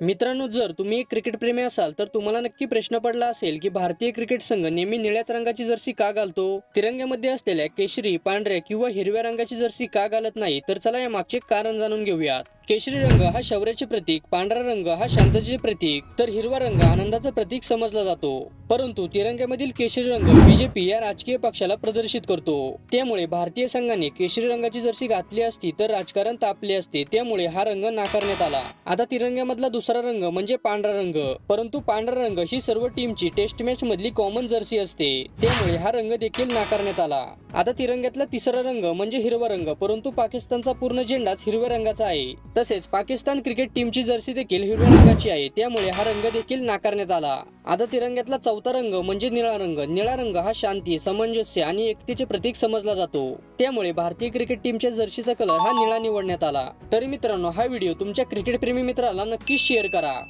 मित्रांनो जर तुम्ही एक क्रिकेट प्रेमी असाल तर तुम्हाला नक्की प्रश्न पडला असेल की भारतीय क्रिकेट संघ नेहमी निळ्याच रंगाची जर्सी का घालतो? तिरंग्यामध्ये असलेल्या केशरी पांढऱ्या किंवा हिरव्या रंगाची जर्सी का घालत नाही? तर चला या मागचे कारण जाणून घेऊयात. केशरी रंग हा शौर्याचे प्रतीक पांढरा रंग हा शांततेचे प्रतीक तर हिरवा रंग आनंदाचं प्रतीक समजला जातो. परंतु तिरंग्यामधील केशरी रंग बीजेपी या राजकीय पक्षाला प्रदर्शित करतो. त्यामुळे भारतीय संघाने केशरी रंगाची जर्सी घातली असती तर राजकारण तापले असते. त्यामुळे हा रंग नाकारण्यात आला. आता तिरंग्यामधला दुसरा रंग म्हणजे पांढरा रंग. परंतु पांढरा रंग ही सर्व टीमची टेस्ट मॅच मधली कॉमन जर्सी असते. त्यामुळे हा रंग देखील नाकारण्यात आला. आता तिरंग्यातला तिसरा रंग म्हणजे हिरवा रंग. परंतु पाकिस्तानचा पूर्ण झेंडाच हिरव्या रंगाचा आहे. तसेच पाकिस्तान क्रिकेट टीमची जर्सी देखील हिरव्या रंगाची आहे. त्यामुळे हा रंग देखील नाकारण्यात आला. आता तिरंग्यातला चौथा रंग म्हणजे निळा रंग. निळा रंग हा शांती सामंजस्य आणि एकतेचे प्रतीक समजला जातो. त्यामुळे भारतीय क्रिकेट टीमच्या जर्सीचा कलर हा निळा निवडण्यात आला. तरी मित्रांनो हा व्हिडिओ तुमच्या क्रिकेट प्रेमी मित्राला नक्कीच शेअर करा.